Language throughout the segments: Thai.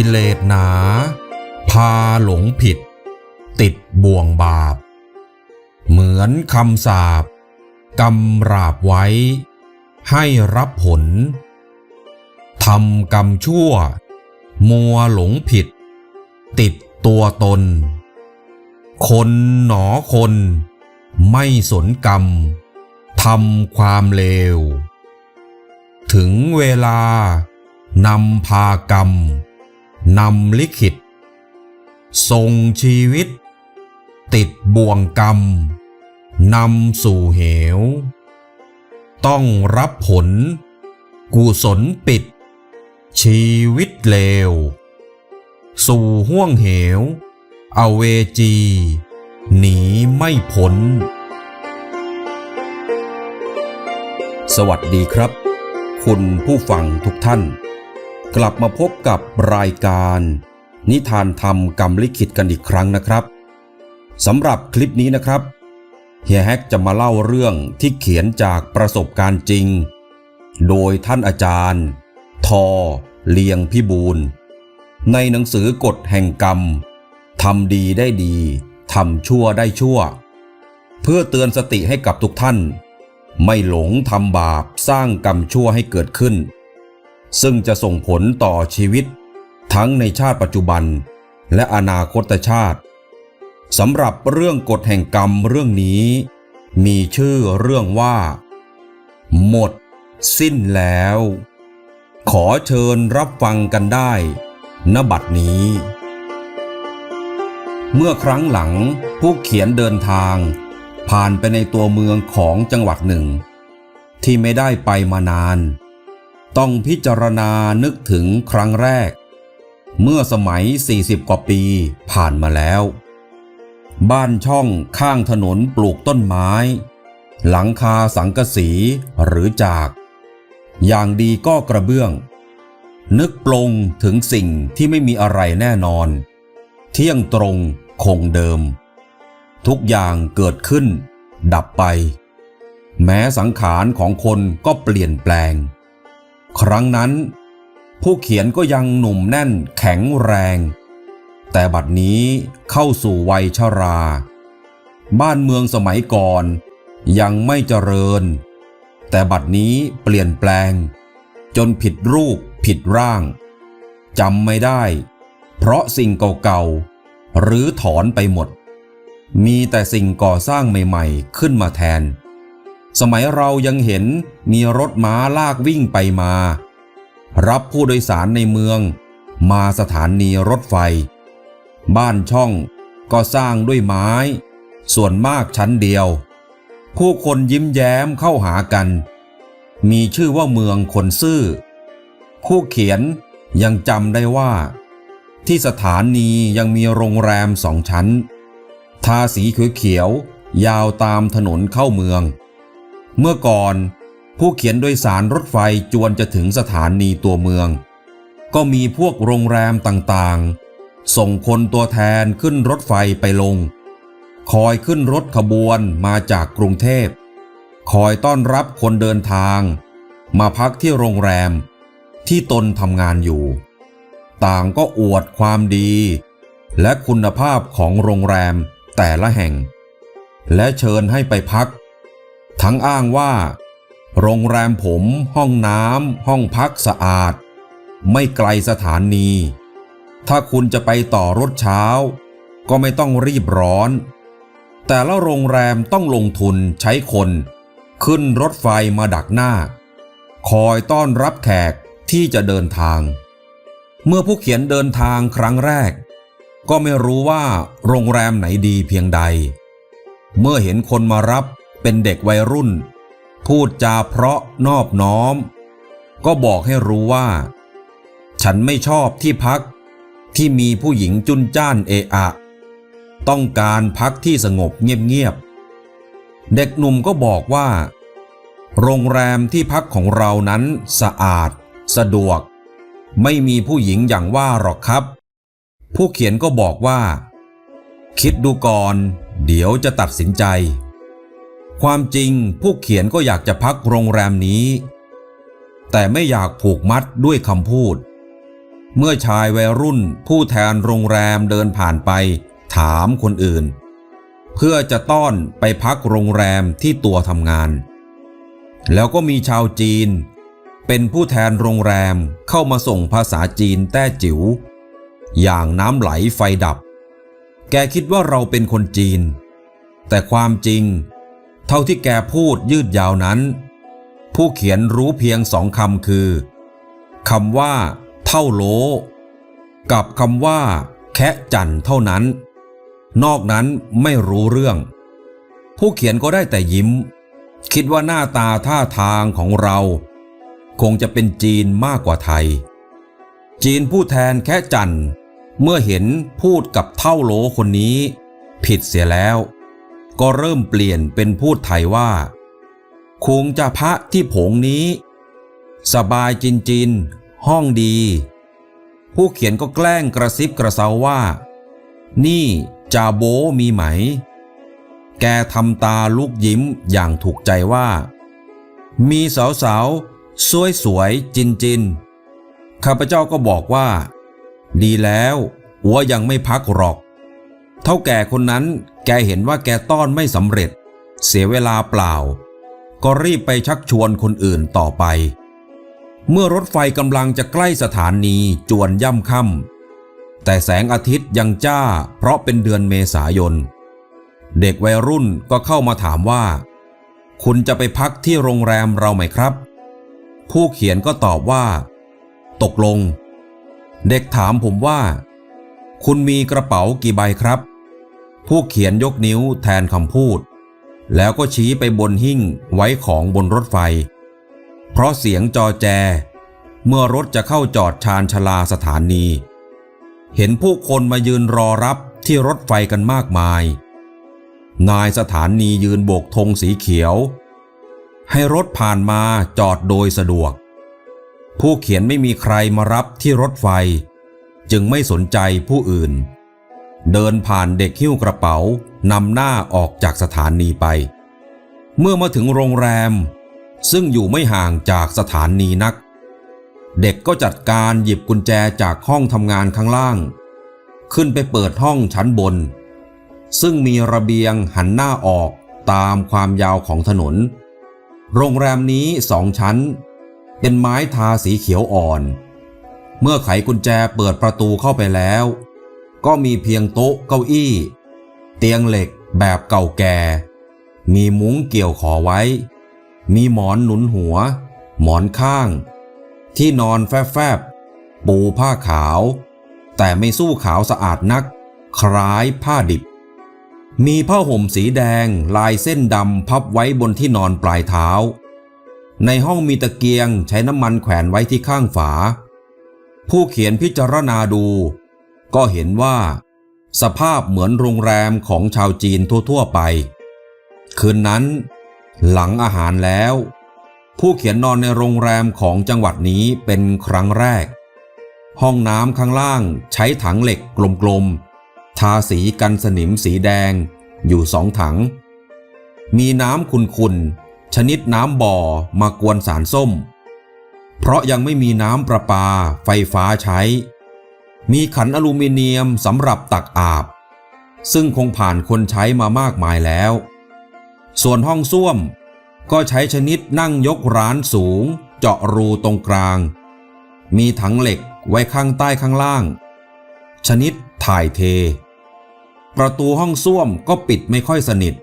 กิเลสหนา พาหลงผิด ติดบ่วงบาป เหมือนคำสาปกำราบไว้ ให้รับผลทำกรรมชั่ว มัวหลงผิด ติดตัวตน คนหนอคน ไม่สนกรรมทำความเลว ถึงเวลานำพากรรม นำลิขิตส่งชีวิต ติดบ่วงกรรมนำสู่เหว ต้องรับผล กุศลปิด ชีวิตเลว สู่ห่วงเหว อเวจี หนีไม่พ้น สวัสดีครับ คุณผู้ฟังทุกท่าน กลับมาพบกับรายการ นิทานธรรมกรรมลิขิตกันอีกครั้งนะครับสำหรับคลิปนี้นะครับเฮียแฮกจะมาเล่าเรื่องที่เขียนจากประสบการณ์จริง โดยท่านอาจารย์ ทอ เลียงพิบูลในหนังสือกฎแห่งกรรมทำดีได้ดีทำชั่วได้ชั่ว เพื่อเตือนสติให้กับทุกท่าน ไม่หลงทำบาปสร้างกรรมชั่วให้เกิดขึ้น ซึ่งจะส่งผลต่อชีวิต ทั้งในชาติปัจจุบัน และอนาคตชาติสำหรับเรื่องกฎแห่งกรรมเรื่องนี้ มีชื่อเรื่องว่า หมด สิ้นแล้ว ขอเชิญรับฟังกันได้ณบัดนี้ เมื่อครั้งหลังผู้เขียนเดินทาง ผ่านไปในตัวเมืองของจังหวัดหนึ่ง ที่ไม่ได้ไปมานาน ต้องพิจารณานึกถึงครั้งแรก เมื่อสมัย 40 กว่าปีผ่านมาแล้ว บ้านช่องข้างถนนปลูกต้นไม้ หลังคาสังกะสีหรือจาก อย่างดีก็กระเบื้อง นึกปลงถึงสิ่งที่ไม่มีอะไรแน่นอน เที่ยงตรงคงเดิม ทุกอย่างเกิดขึ้น ดับไป แม้สังขารของคนก็เปลี่ยนแปลง ครั้งนั้น ผู้เขียนก็ยังหนุ่มแน่นแข็งแรง แต่บัดนี้เข้าสู่วัยชรา บ้านเมืองสมัยก่อนยังไม่เจริญ แต่บัดนี้เปลี่ยนแปลง จนผิดรูปผิดร่างจำไม่ได้ เพราะสิ่งเก่าๆหรือถอนไปหมด มีแต่สิ่งก่อสร้างใหม่ๆขึ้นมาแทน สมัยเรายังเห็นมีรถม้าลากวิ่งไปมา รับผู้โดยสารในเมือง มาสถานีรถไฟ บ้านช่องก็สร้างด้วยไม้ ส่วนมากชั้นเดียว ผู้คนยิ้มแย้มเข้าหากัน มีชื่อว่าเมืองคนซื่อ ผู้เขียนยังจำได้ว่า ที่สถานียังมีโรงแรมสองชั้น ทาสีเขียวๆยาวตามถนนเข้าเมือง เมื่อก่อนผู้เขียนโดยสารรถไฟจวนจะถึงสถานีตัวเมือง ก็มีพวกโรงแรมต่างๆ ส่งคนตัวแทนขึ้นรถไฟไปลง คอยขึ้นรถขบวนมาจากกรุงเทพ คอยต้อนรับคนเดินทาง มาพักที่โรงแรม ที่ตนทำงานอยู่ ต่างก็อวดความดี และคุณภาพของโรงแรมแต่ละแห่ง และเชิญให้ไปพัก ทั้งอ้างว่า โรงแรมผมห้องน้ำห้องพักสะอาด ไม่ไกลสถานี ถ้าคุณจะไปต่อรถเช้า ก็ไม่ต้องรีบร้อน แต่ละโรงแรมต้องลงทุนใช้คน ขึ้นรถไฟมาดักหน้า คอยต้อนรับแขกที่จะเดินทาง เมื่อผู้เขียนเดินทางครั้งแรก ก็ไม่รู้ว่าโรงแรมไหนดีเพียงใด เมื่อเห็นคนมารับ เป็นเด็กวัยรุ่น พูดจาเพราะนอบน้อม ก็บอกให้รู้ว่า ฉันไม่ชอบที่พักที่มีผู้หญิงจุนจ้านเอะอะ ต้องการพักที่สงบเงียบๆ เด็กหนุ่มก็บอกว่า โรงแรมที่พักของเรานั้นสะอาด สะดวก ไม่มีผู้หญิงอย่างว่าหรอกครับ ผู้เขียนก็บอกว่า คิดดูก่อน เดี๋ยวจะตัดสินใจ ความจริงผู้เขียนก็อยากจะพักโรงแรมนี้ แต่ไม่อยากผูกมัดด้วยคำพูด เมื่อชายวัยรุ่นผู้แทนโรงแรมเดินผ่านไป ถามคนอื่น เพื่อจะต้อนไปพักโรงแรมที่ตัวทำงาน แล้วก็มีชาวจีน เป็นผู้แทนโรงแรมเข้ามาส่งภาษาจีนแต้จิ๋วอย่างน้ำไหลไฟดับ แกคิดว่าเราเป็นคนจีน แต่ความจริง เท่าที่แกพูดยืดยาวนั้น ผู้เขียนรู้เพียงสองคำคือคำว่า เท่าโล กับคำว่า แคะจันเท่านั้น นอกนั้นไม่รู้เรื่อง ผู้เขียนก็ได้แต่ยิ้ม คิดว่าหน้าตาท่าทางของเรา คงจะเป็นจีนมากกว่าไทย จีนผู้แทนแคะจันเมื่อเห็นพูดกับเท่าโลคนนี้ ผิดเสียแล้ว ก็เริ่มเปลี่ยนเป็นพูดไทยว่า คงจะพระที่ผงนี้ สบายจินจิน ห้องดี ผู้เขียนก็แกล้งกระซิบกระเซาว่า นี่จาโบมีไหม แกทำตาลูกยิ้มอย่างถูกใจว่า มีสาวสาวสวยสวยจินจินข้าพเจ้าก็บอกว่า ดีแล้วอัวยังไม่พักหรอก เท่าแก่คนนั้นแกเห็นว่าแกต้อนไม่สำเร็จ เสียเวลาเปล่า ก็รีบไปชักชวนคนอื่นต่อไป เมื่อรถไฟกำลังจะใกล้สถานีจวนย่ำค่ำแต่แสงอาทิตย์ยังจ้าเพราะเป็นเดือนเมษายน เด็กวัยรุ่นก็เข้ามาถามว่า คุณจะไปพักที่โรงแรมเราไหมครับ ผู้เขียนก็ตอบว่า ตกลง เด็กถามผมว่า คุณมีกระเป๋ากี่ใบครับ ผู้เขียนยกนิ้วแทนคำพูด แล้วก็ชี้ไปบนหิ้งไว้ของบนรถไฟ เพราะเสียงจอแจ เมื่อรถจะเข้าจอดชานชาลาสถานี เห็นผู้คนมายืนรอรับที่รถไฟกันมากมาย นายสถานียืนโบกธงสีเขียว ให้รถผ่านมาจอดโดยสะดวก ผู้เขียนไม่มีใครมารับที่รถไฟ จึงไม่สนใจผู้อื่น เดินผ่านเด็กหิ้วกระเป๋านำหน้าออกจากสถานีไป เมื่อมาถึงโรงแรม ซึ่งอยู่ไม่ห่างจากสถานีนัก เด็กก็จัดการหยิบกุญแจจากห้องทำงานข้างล่าง ขึ้นไปเปิดห้องชั้นบน ซึ่งมีระเบียงหันหน้าออกตามความยาวของถนน โรงแรมนี้สองชั้น เป็นไม้ทาสีเขียวอ่อน เมื่อไขกุญแจเปิดประตูเข้าไปแล้ว ก็มีเพียงโต๊ะเก้าอี้ เตียงเหล็กแบบเก่าแก่ มีมุ้งเกี่ยวขอไว้ มีหมอนหนุนหัว หมอนข้าง ที่นอนแฟบๆ ปูผ้าขาว แต่ไม่สู้ขาวสะอาดนัก คล้ายผ้าดิบ มีผ้าห่มสีแดงลายเส้นดำพับไว้บนที่นอนปลายเท้า ในห้องมีตะเกียงใช้น้ำมันแขวนไว้ที่ข้างฝา ผู้เขียนพิจารณาดู ก็เห็นว่า สภาพเหมือนโรงแรมของชาวจีนทั่ว ๆ ไป คืนนั้น หลังอาหารแล้ว ผู้เขียนนอนในโรงแรมของจังหวัดนี้เป็นครั้งแรก ห้องน้ำข้างล่างใช้ถังเหล็กกลมๆ ทาสีกันสนิมสีแดงอยู่สองถัง มีน้ำขุ่นๆ ชนิดน้ำบ่อมากวนสารส้ม เพราะยังไม่มีน้ำประปาไฟฟ้าใช้ มีขันอลูมิเนียมสำหรับตักอาบ ซึ่งคงผ่านคนใช้มามากมายแล้ว ส่วนห้องส้วมก็ใช้ชนิดนั่งยกร้านสูง เจาะรูตรงกลาง มีถังเหล็กไว้ข้างใต้ข้างล่าง ชนิดถ่ายเท ประตูห้องส้วมก็ปิดไม่ค่อยสนิท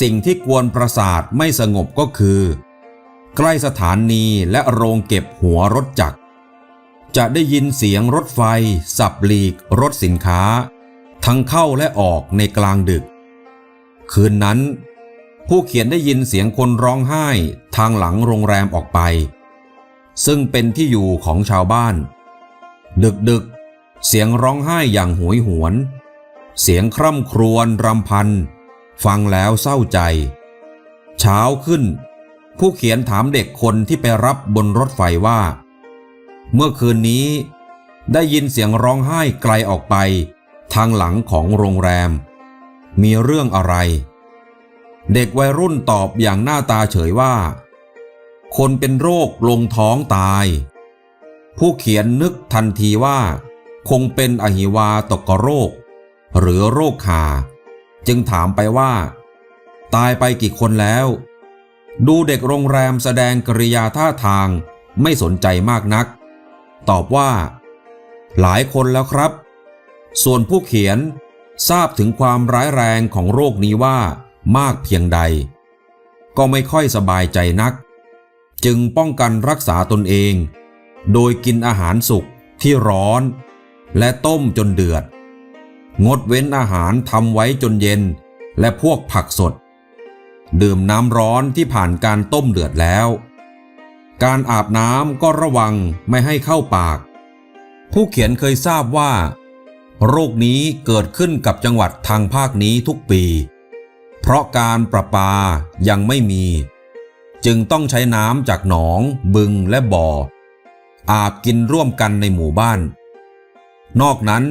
สิ่งที่กวนประสาทไม่สงบก็คือ ใกล้สถานีและโรงเก็บหัวรถจักร จะได้ยินเสียงรถไฟ สับหลีก รถสินค้า ทั้งเข้าและออกในกลางดึก คืนนั้น ผู้เขียนได้ยินเสียงคนร้องไห้ทางหลังโรงแรมออกไป ซึ่งเป็นที่อยู่ของชาวบ้าน ดึกดึกๆเสียงร้องไห้อย่างโหยหวน เสียงคร่ำครวญรำพัน ฟังแล้วเศร้าใจ เช้าขึ้น ผู้เขียนถามเด็กคนที่ไปรับบนรถไฟว่า เมื่อคืนนี้ ได้ยินเสียงร้องไห้ไกลออกไป ทางหลังของโรงแรม มีเรื่องอะไร เด็กวัยรุ่นตอบอย่างหน้าตาเฉยว่า คนเป็นโรคลงท้องตาย ผู้เขียนนึกทันทีว่า คงเป็นอหิวาตกโรค หรือโรคหาจึงถามไปว่า ตายไปกี่คนแล้ว ดูเด็กโรงแรมแสดงกริยาท่าทางไม่สนใจมากนัก ตอบว่า หลายคนแล้วครับ ส่วนผู้เขียนทราบถึงความร้ายแรงของโรคนี้ว่ามากเพียงใด ก็ไม่ค่อยสบายใจนัก จึงป้องกันรักษาตนเอง โดยกินอาหารสุกที่ร้อน และต้มจนเดือด งดเว้นอาหารทำไว้จนเย็น และพวกผักสด ดื่มน้ำร้อนที่ผ่านการต้มเดือดแล้ว การอาบน้ำก็ระวังไม่ให้เข้าปาก ผู้เขียนเคยทราบว่า โรคนี้เกิดขึ้นกับจังหวัดทางภาคนี้ทุกปี เพราะการประปายังไม่มี จึงต้องใช้น้ำจากหนอง บึงและบ่อ อาบกินร่วมกันในหมู่บ้าน นอกนั้น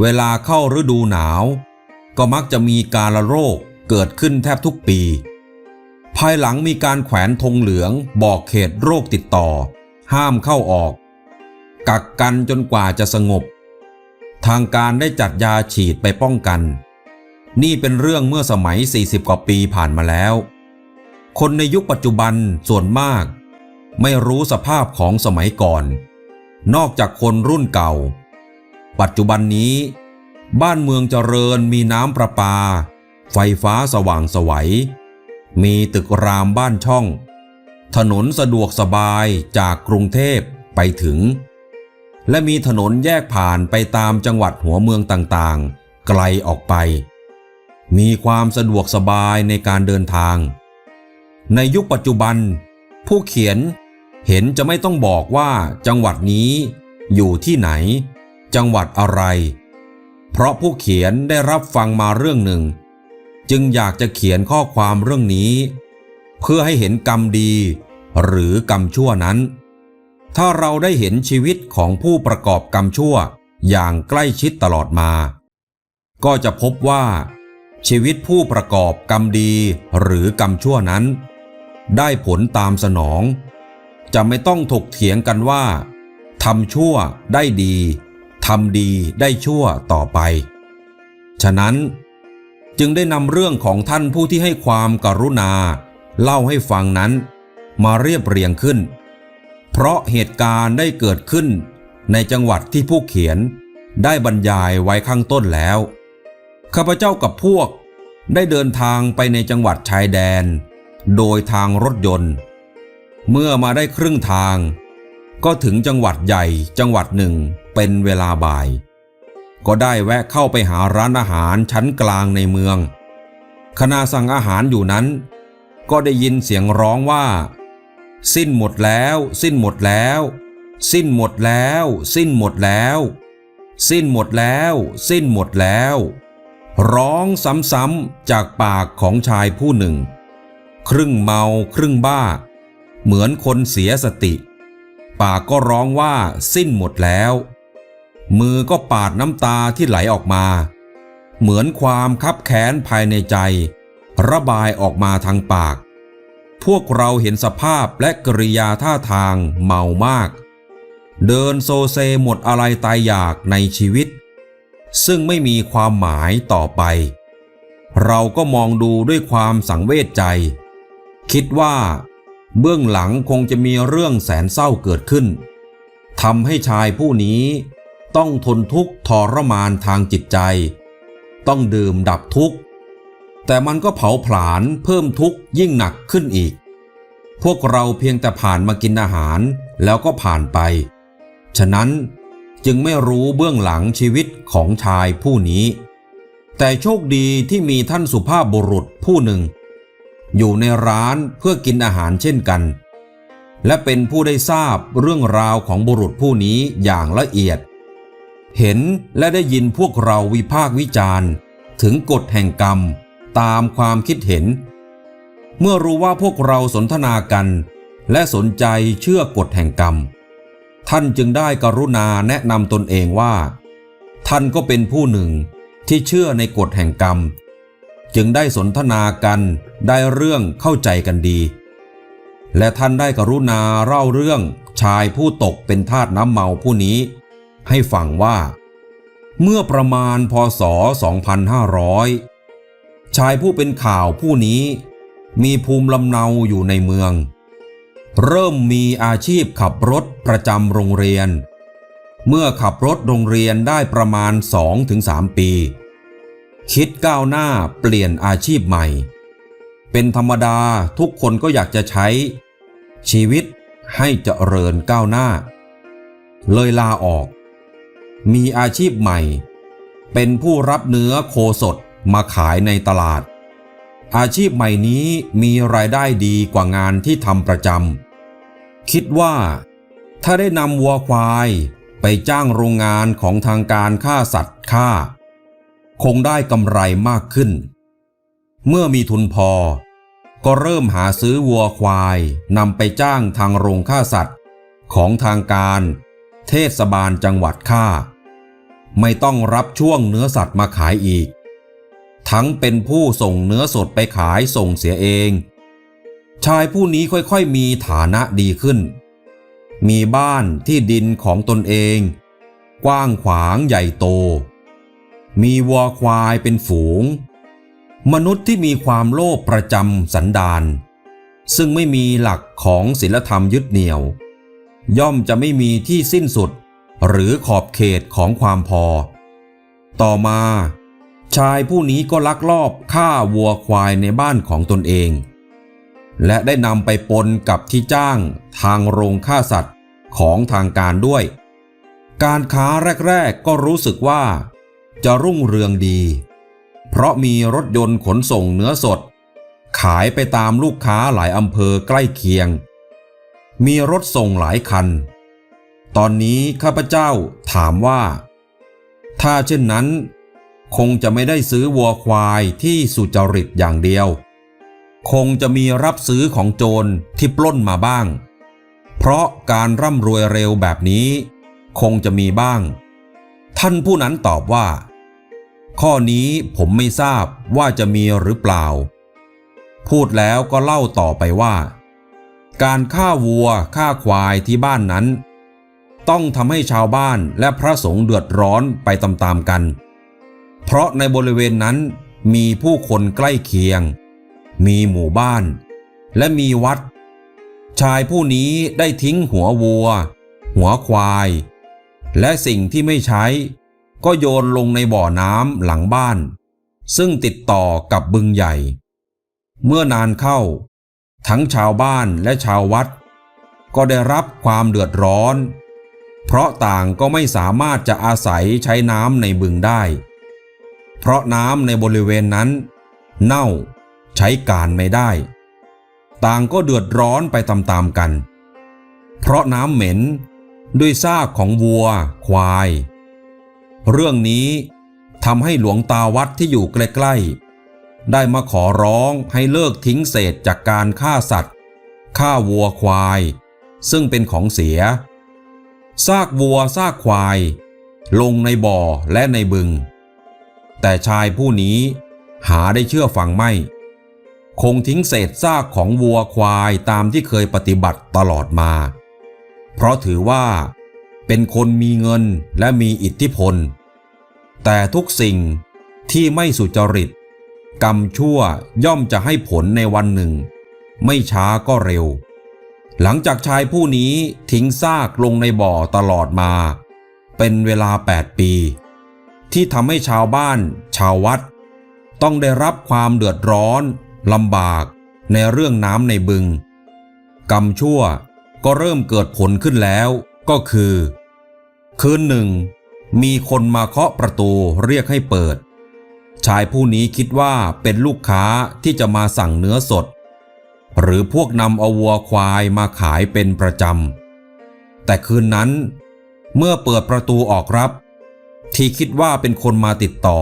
เวลาเข้าฤดูหนาว ก็มักจะมีการละโรคเกิดขึ้นแทบทุกปี ภายหลังมีการแขวนธงเหลืองบอกเขตโรคติดต่อ ห้ามเข้าออก กักกันจนกว่าจะสงบ ทางการได้จัดยาฉีดไปป้องกัน นี่เป็นเรื่องเมื่อสมัย 40 กว่าปีผ่านมาแล้ว คนในยุคปัจจุบันส่วนมาก ไม่รู้สภาพของสมัยก่อน นอกจากคนรุ่นเก่า ปัจจุบันนี้ บ้านเมืองเจริญมีน้ำประปา ไฟฟ้าสว่างไสวัย มีตึกรามบ้านช่อง ถนนสะดวกสบายจากกรุงเทพไปถึง และมีถนนแยกผ่านไปตามจังหวัดหัวเมืองต่างๆ ไกลออกไป มีความสะดวกสบายในการเดินทาง ในยุคปัจจุบัน ผู้เขียนเห็นจะไม่ต้องบอกว่าจังหวัดนี้อยู่ที่ไหน จังหวัดอะไร เพราะผู้เขียนได้รับฟังมาเรื่องหนึ่ง จึงอยากจะเขียนข้อความเรื่องนี้ เพื่อให้เห็นกรรมดี หรือกรรมชั่วนั้น ถ้าเราได้เห็นชีวิตของผู้ประกอบกรรมชั่วอย่างใกล้ชิดตลอดมา ก็จะพบว่า ชีวิตผู้ประกอบกรรมดีหรือกรรมชั่วนั้น ได้ผลตามสนอง จะไม่ต้องถกเถียงกันว่าทำชั่วได้ดีทำดีได้ชั่วต่อไป ฉะนั้น จึงได้นำเรื่องของท่านผู้ที่ให้ความกรุณา เล่าให้ฟังนั้นมาเรียบเรียงขึ้น เพราะเหตุการณ์ได้เกิดขึ้นในจังหวัดที่ผู้เขียนได้บรรยายไว้ข้างต้นแล้ว ข้าพเจ้ากับพวกได้เดินทางไปในจังหวัดชายแดน โดยทางรถยนต์ เมื่อมาได้ครึ่งทาง ก็ถึงจังหวัดใหญ่จังหวัดหนึ่งเป็นเวลาบ่าย ก็ได้แวะเข้าไปหาร้านอาหารชั้นกลางในเมือง ขณะสั่งอาหารอยู่นั้น ก็ได้ยินเสียงร้องว่า สิ้นหมดแล้ว สิ้นหมดแล้ว สิ้นหมดแล้ว สิ้นหมดแล้ว สิ้นหมดแล้ว สิ้นหมดแล้ว ร้องซ้ำๆจากปากของชายผู้หนึ่ง ครึ่งเมาครึ่งบ้า เหมือนคนเสียสติ ปากก็ร้องว่าสิ้นหมดแล้ว มือก็ปาดน้ำตาที่ไหลออกมา เหมือนความคับแค้นภายในใจ ระบายออกมาทางปาก พวกเราเห็นสภาพและกริยาท่าทางเมามาก เดินโซเซหมดอะไรตายอยากในชีวิต ซึ่งไม่มีความหมายต่อไป เราก็มองดูด้วยความสังเวชใจ คิดว่า เบื้องหลังคงจะมีเรื่องแสนเศร้าเกิดขึ้นทำให้ชายผู้นี้ ต้องทนทุกข์ทรมานทางจิตใจ ต้องดื่มดับทุกข์ แต่มันก็เผาผลาญเพิ่มทุกข์ยิ่งหนักขึ้นอีก พวกเราเพียงแต่ผ่านมากินอาหารแล้วก็ผ่านไป ฉะนั้นจึงไม่รู้เบื้องหลังชีวิตของชายผู้นี้ แต่โชคดีที่มีท่านสุภาพบุรุษผู้หนึ่ง อยู่ในร้านเพื่อกินอาหารเช่นกัน และเป็นผู้ได้ทราบเรื่องราวของบุรุษผู้นี้อย่างละเอียด เห็นและได้ยินพวกเราวิพากษ์วิจารณ์ ถึงกฎแห่งกรรม ตามความคิดเห็น เมื่อรู้ว่าพวกเราสนทนากัน และสนใจเชื่อกฎแห่งกรรม ท่านจึงได้กรุณาแนะนำตนเองว่า ท่านก็เป็นผู้หนึ่งที่เชื่อในกฎแห่งกรรม จึงได้สนทนากันได้เรื่องเข้าใจกันดี และท่านได้กรุณาเล่าเรื่องชายผู้ตกเป็นทาสน้ำเมาผู้นี้ ให้ฟังว่า เมื่อประมาณพศ 2500 ชายผู้เป็นข่าวผู้นี้มีภูมิลำเนาอยู่ในเมือง เริ่มมีอาชีพขับรถประจำโรงเรียน เมื่อขับรถโรงเรียนได้ประมาณ 2-3 ปี คิดก้าวหน้าเปลี่ยนอาชีพใหม่ เป็นธรรมดาทุกคนก็อยากจะใช้ ชีวิตให้เจริญก้าวหน้า เลยลาออก มีอาชีพใหม่ เป็นผู้รับเนื้อโคสดมาขายในตลาด อาชีพใหม่นี้มีรายได้ดีกว่างานที่ทำประจำ คิดว่า ถ้าได้นำวัวควายไปจ้างโรงงานของทางการฆ่าสัตว์ฆ่า คงได้กำไรมากขึ้น เมื่อมีทุนพอ ก็เริ่มหาซื้อวัวควายนำไปจ้างทางโรงฆ่าสัตว์ ของทางการ เทศบาลจังหวัดฆ่า ไม่ต้องรับช่วงเนื้อสัตว์มาขายอีก ทั้งเป็นผู้ส่งเนื้อสดไปขายส่งเสียเอง ชายผู้นี้ค่อยๆมีฐานะดีขึ้น มีบ้านที่ดินของตนเอง กว้างขวางใหญ่โต มีวัวควายเป็นฝูง มนุษย์ที่มีความโลภประจำสันดานซึ่งไม่มีหลักของศีลธรรมยึดเหนี่ยว ย่อมจะไม่มีที่สิ้นสุด หรือขอบเขตของความพอ ต่อมา ชายผู้นี้ก็ลักลอบฆ่าวัวควายในบ้านของตนเอง และได้นำไปปนกับที่จ้างทางโรงฆ่าสัตว์ของทางการด้วย การค้าแรกๆก็รู้สึกว่า จะรุ่งเรืองดี เพราะมีรถยนต์ขนส่งเนื้อสด ขายไปตามลูกค้าหลายอำเภอใกล้เคียง มีรถส่งหลายคัน ตอนนี้ข้าพเจ้าถามว่า ถ้าเช่นนั้น คงจะไม่ได้ซื้อวัวควายที่สุจริตอย่างเดียว คงจะมีรับซื้อของโจรที่ปล้นมาบ้าง เพราะการร่ำรวยเร็วแบบนี้ คงจะมีบ้าง ท่านผู้นั้นตอบว่า ข้อนี้ผมไม่ทราบว่าจะมีหรือเปล่า พูดแล้วก็เล่าต่อไปว่า การฆ่าวัวฆ่าควายที่บ้านนั้น ต้องทำให้ชาวบ้านและพระสงฆ์เดือดร้อนไปตามๆกัน เพราะในบริเวณนั้นมีผู้คนใกล้เคียง มีหมู่บ้าน และมีวัด ชายผู้นี้ได้ทิ้งหัววัว หัวควาย และสิ่งที่ไม่ใช้ ก็โยนลงในบ่อน้ำหลังบ้าน ซึ่งติดต่อกับบึงใหญ่ เมื่อนานเข้า ทั้งชาวบ้านและชาววัดก็ได้รับความเดือดร้อน เพราะต่างก็ไม่สามารถจะอาศัยใช้น้ำในบึงได้ เพราะน้ำในบริเวณนั้น เน่าใช้การไม่ได้ ต่างก็เดือดร้อนไปตามๆกัน เพราะน้ำเหม็นด้วยซากของวัว ควาย เรื่องนี้ทำให้หลวงตาวัดที่อยู่ใกล้ๆ ได้มาขอร้องให้เลิกทิ้งเศษจากการฆ่าสัตว์ฆ่าวัวควาย ซึ่งเป็นของเสีย ซากวัวซากควาย ลงในบ่อและในบึง แต่ชายผู้นี้หาได้เชื่อฟังไม่ คงทิ้งเศษซากของวัวควายตามที่เคยปฏิบัติตลอดมา เพราะถือว่าเป็นคนมีเงินและมีอิทธิพล แต่ทุกสิ่งที่ไม่สุจริต กรรมชั่วย่อมจะให้ผลในวันหนึ่ง ไม่ช้าก็เร็ว หลังจากชายผู้นี้ทิ้งซากลงในบ่อตลอดมา เป็นเวลา 8 ปี ที่ทำให้ชาวบ้าน ชาววัด ต้องได้รับความเดือดร้อนลำบากในเรื่องน้ำในบึง กรรมชั่วก็เริ่มเกิดผลขึ้นแล้วก็คือ คืนหนึ่ง มีคนมาเคาะประตูเรียกให้เปิด ชายผู้นี้คิดว่าเป็นลูกค้าที่จะมาสั่งเนื้อสด หรือพวกนำเอาวัวควายมาขายเป็นประจำ แต่คืนนั้น เมื่อเปิดประตูออกรับ ที่คิดว่าเป็นคนมาติดต่อ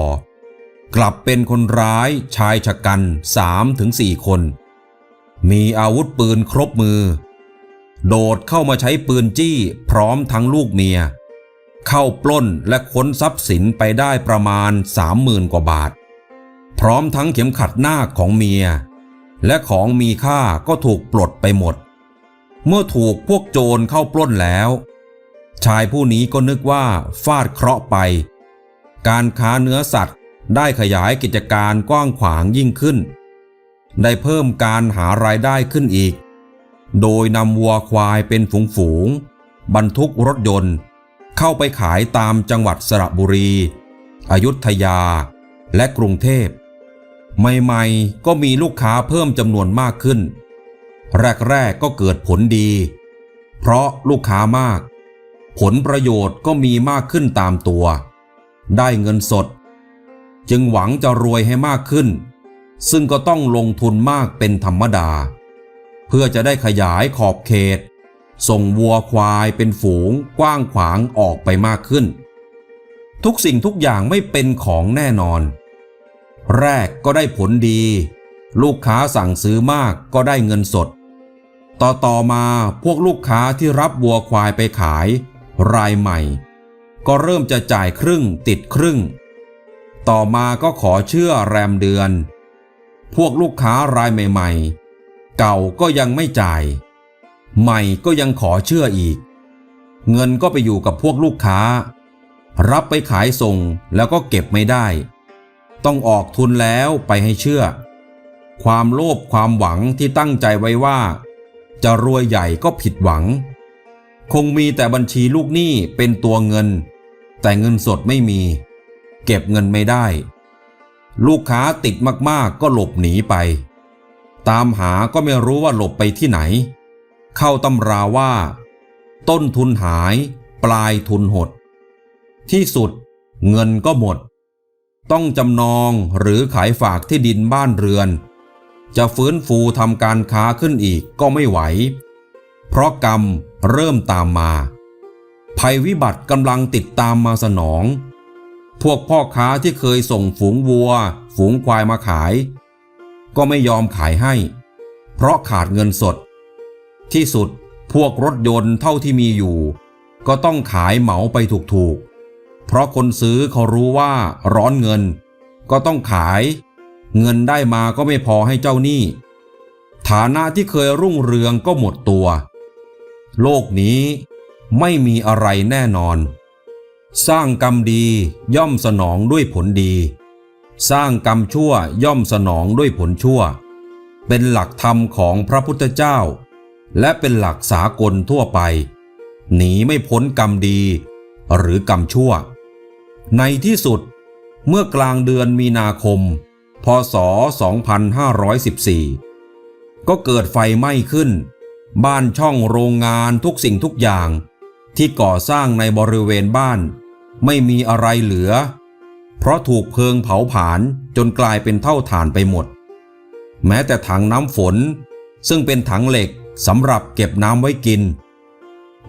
กลับเป็นคนร้ายชายชะกันสามถึงสี่คน มีอาวุธปืนครบมือ โดดเข้ามาใช้ปืนจี้พร้อมทั้งลูกเมีย เข้าปล้นและค้นทรัพย์สินไปได้ประมาณสามหมื่นกว่าบาท พร้อมทั้งเข็มขัดหน้าของเมีย และของมีค่าก็ถูกปลดไปหมด เมื่อถูกพวกโจรเข้าปล้นแล้ว ชายผู้นี้ก็นึกว่าฟาดเคราะห์ไป การค้าเนื้อสัตว์ได้ขยายกิจการกว้างขวางยิ่งขึ้น ได้เพิ่มการหารายได้ขึ้นอีก โดยนำวัวควายเป็นฝูงๆบรรทุกรถยนต์ เข้าไปขายตามจังหวัดสระบุรี อยุธยา และกรุงเทพ ใหม่ๆ ก็มีลูกค้าเพิ่มจำนวนมากขึ้น แรกๆก็เกิดผลดี เพราะลูกค้ามาก ผลประโยชน์ก็มีมากขึ้นตามตัว ได้เงินสด จึงหวังจะรวยให้มากขึ้น ซึ่งก็ต้องลงทุนมากเป็นธรรมดา เพื่อจะได้ขยายขอบเขต ส่งวัวควายเป็นฝูงกว้างขวางออกไปมากขึ้น ทุกสิ่งทุกอย่างไม่เป็นของแน่นอน แรกก็ได้ผลดี ลูกค้าสั่งซื้อมากก็ได้เงินสด ต่อต่อมาพวกลูกค้าที่รับวัวควายไปขาย รายใหม่ ก็เริ่มจะจ่ายครึ่งติดครึ่ง ต่อมาก็ขอเชื่อแรมเดือน พวกลูกค้ารายใหม่ๆ เก่าก็ยังไม่จ่าย ใหม่ก็ยังขอเชื่ออีก เงินก็ไปอยู่กับพวกลูกค้า รับไปขายส่งแล้วก็เก็บไม่ได้ ต้องออกทุนแล้วไปให้เชื่อ ความโลภความหวังที่ตั้งใจไว้ว่า จะรวยใหญ่ก็ผิดหวัง คงมีแต่บัญชีลูกหนี้เป็นตัวเงิน แต่เงินสดไม่มี เก็บเงินไม่ได้ ลูกค้าติดมากๆก็หลบหนีไป ตามหาก็ไม่รู้ว่าหลบไปที่ไหน เข้าตำราว่า ต้นทุนหาย ปลายทุนหด ที่สุดเงินก็หมด ต้องจำนองหรือขายฝากที่ดินบ้านเรือน จะฟื้นฟูทำการค้าขึ้นอีกก็ไม่ไหว เพราะกรรมเริ่มตามมา ภัยวิบัติกำลังติดตามมาสนอง พวกพ่อค้าที่เคยส่งฝูงวัว ฝูงควายมาขาย ก็ไม่ยอมขายให้ เพราะขาดเงินสด ที่สุดพวกรถยนต์เท่าที่มีอยู่ ก็ต้องขายเหมาไปถูกๆ เพราะคนซื้อเขารู้ว่าร้อนเงิน ก็ต้องขาย เงินได้มาก็ไม่พอให้เจ้าหนี้ ฐานะที่เคยรุ่งเรืองก็หมดตัว โลกนี้ไม่มีอะไรแน่นอน สร้างกรรมดีย่อมสนองด้วยผลดี สร้างกรรมชั่วย่อมสนองด้วยผลชั่ว เป็นหลักธรรมของพระพุทธเจ้า และเป็นหลักสากลทั่วไป หนีไม่พ้นกรรมดีหรือกรรมชั่ว ในที่สุด เมื่อกลางเดือนมีนาคม พศ 2514 ก็เกิดไฟไหม้ขึ้น บ้านช่องโรงงานทุกสิ่งทุกอย่าง ที่ก่อสร้างในบริเวณบ้าน ไม่มีอะไรเหลือ เพราะถูกเพลิงเผาผลาญจนกลายเป็นเท่าฐานไปหมด แม้แต่ถังน้ำฝน ซึ่งเป็นถังเหล็กสำหรับเก็บน้ำไว้กิน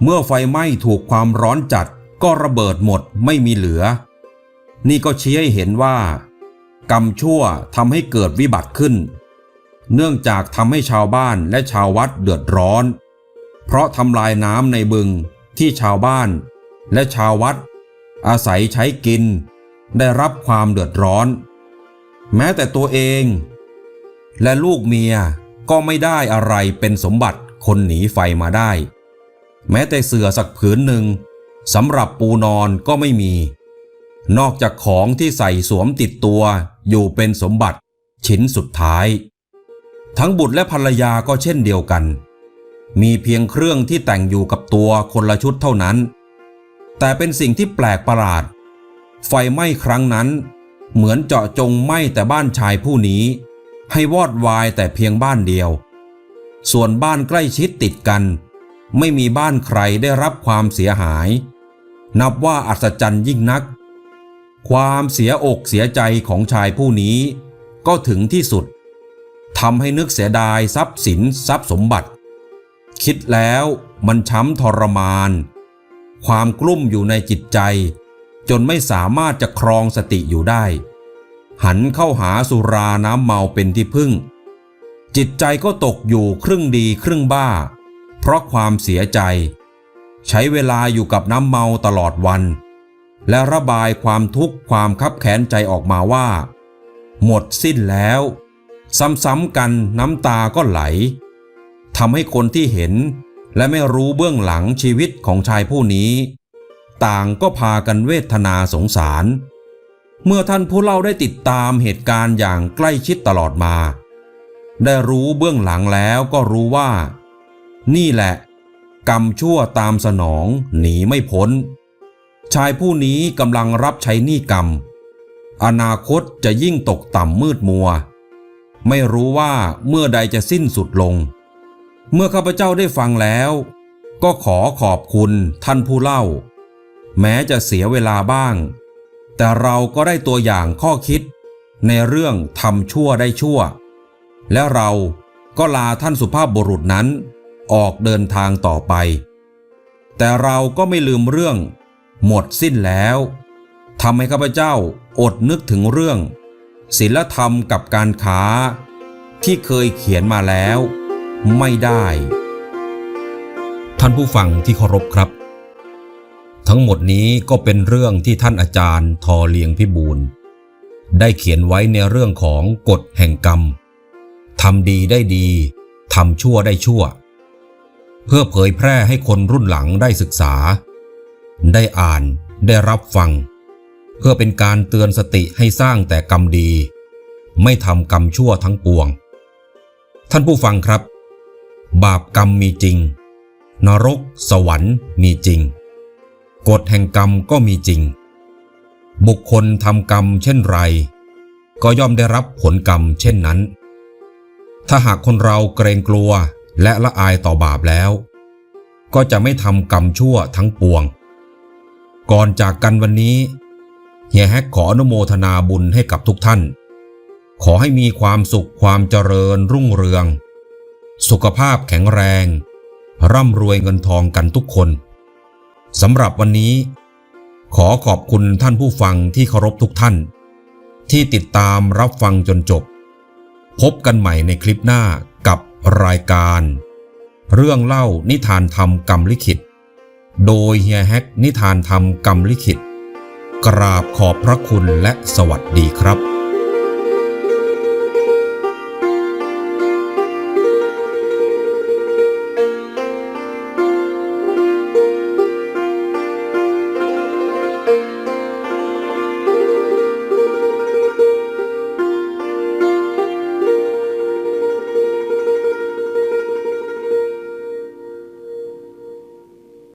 เมื่อไฟไหม้ถูกความร้อนจัดก็ระเบิดหมดไม่มีเหลือ นี่ก็ชี้ให้เห็นว่า กรรมชั่วทำให้เกิดวิบัติขึ้น เนื่องจากทำให้ชาวบ้านและชาววัดเดือดร้อน เพราะทำลายน้ำในบึงที่ชาวบ้าน และชาววัด อาศัยใช้กิน ได้รับความเดือดร้อน แม้แต่ตัวเอง และลูกเมียก็ไม่ได้อะไรเป็นสมบัติคนหนีไฟมาได้ แม้แต่เสื่อสักผืนหนึ่งสำหรับปูนอนก็ไม่มี นอกจากของที่ใส่สวมติดตัวอยู่เป็นสมบัติชิ้นสุดท้าย ทั้งบุตรและภรรยาก็เช่นเดียวกัน มีเพียงเครื่องที่แต่งอยู่กับตัวคนละชุดเท่านั้น แต่เป็นสิ่งที่แปลกประหลาด ไฟไหม้ครั้งนั้น เหมือนเจาะจงไหม้แต่บ้านชายผู้นี้ ให้วอดวายแต่เพียงบ้านเดียว ส่วนบ้านใกล้ชิดติดกัน ไม่มีบ้านใครได้รับความเสียหาย นับว่าอัศจรรย์ยิ่งนัก ความเสียอกเสียใจของชายผู้นี้ ก็ถึงที่สุดทำให้นึกเสียดายทรัพย์สินทรัพย์สมบัติ คิดแล้วมันช้ำทรมาน ความกลุ้มอยู่ในจิตใจ จนไม่สามารถจะครองสติอยู่ได้ หันเข้าหาสุราน้ำเมาเป็นที่พึ่ง จิตใจก็ตกอยู่ครึ่งดีครึ่งบ้า เพราะความเสียใจ ใช้เวลาอยู่กับน้ำเมาตลอดวัน และระบายความทุกข์ความคับแค้นใจออกมาว่า หมดสิ้นแล้ว ซ้ำๆกันน้ำตาก็ไหลทำให้คนที่เห็น และไม่รู้เบื้องหลังชีวิตของชายผู้นี้ ต่างก็พากันเวทนาสงสาร เมื่อท่านผู้เล่าได้ติดตามเหตุการณ์อย่างใกล้ชิดตลอดมา ได้รู้เบื้องหลังแล้วก็รู้ว่า นี่แหละ กรรมชั่วตามสนองหนีไม่พ้น ชายผู้นี้กำลังรับใช้หนี้กรรม อนาคตจะยิ่งตกต่ำมืดมัว ไม่รู้ว่าเมื่อใดจะสิ้นสุดลง เมื่อข้าพเจ้าได้ฟังแล้ว ก็ขอขอบคุณท่านผู้เล่า แม้จะเสียเวลาบ้าง แต่เราก็ได้ตัวอย่างข้อคิด ในเรื่องทำชั่วได้ชั่ว และเราก็ลาท่านสุภาพบุรุษนั้นออกเดินทางต่อไป แต่เราก็ไม่ลืมเรื่อง หมดสิ้นแล้วทำให้ข้าพเจ้าอดนึกถึงเรื่องศีลธรรมกับการค้า ที่เคยเขียนมาแล้ว ไม่ได้ ท่านผู้ฟังที่เคารพครับ ทั้งหมดนี้ก็เป็นเรื่องที่ท่านอาจารย์ทอเลียงพิบูลได้เขียนไว้ในเรื่องของกฎแห่งกรรมทำดีได้ดีทำชั่วได้ชั่ว เพื่อเผยแพร่ให้คนรุ่นหลังได้ศึกษา ได้อ่านได้รับฟัง เพื่อเป็นการเตือนสติให้สร้างแต่กรรมดี ไม่ทำกรรมชั่วทั้งปวง ท่านผู้ฟังครับ บาปกรรมมีจริง นรก สวรรค์มีจริง กฎแห่งกรรมก็มีจริง บุคคลทำกรรมเช่นไร ก็ย่อมได้รับผลกรรมเช่นนั้น ถ้าหากคนเราเกรงกลัวและละอายต่อบาปแล้ว ก็จะไม่ทำกรรมชั่วทั้งปวง ก่อนจากกันวันนี้เฮียแฮกขออนุโมทนาบุญให้กับทุกท่าน ขอให้มีความสุขความเจริญรุ่งเรือง สุขภาพแข็งแรง ร่ำรวยเงินทองกันทุกคนสำหรับวันนี้ ขอขอบคุณท่านผู้ฟังที่เคารพทุกท่าน ที่ติดตามรับฟังจนจบ พบกันใหม่ในคลิปหน้ากับรายการ เรื่องเล่านิทานธรรมกรรมลิขิต โดยเฮียแฮกนิทานธรรมกรรมลิขิต กราบขอบพระคุณและสวัสดีครับ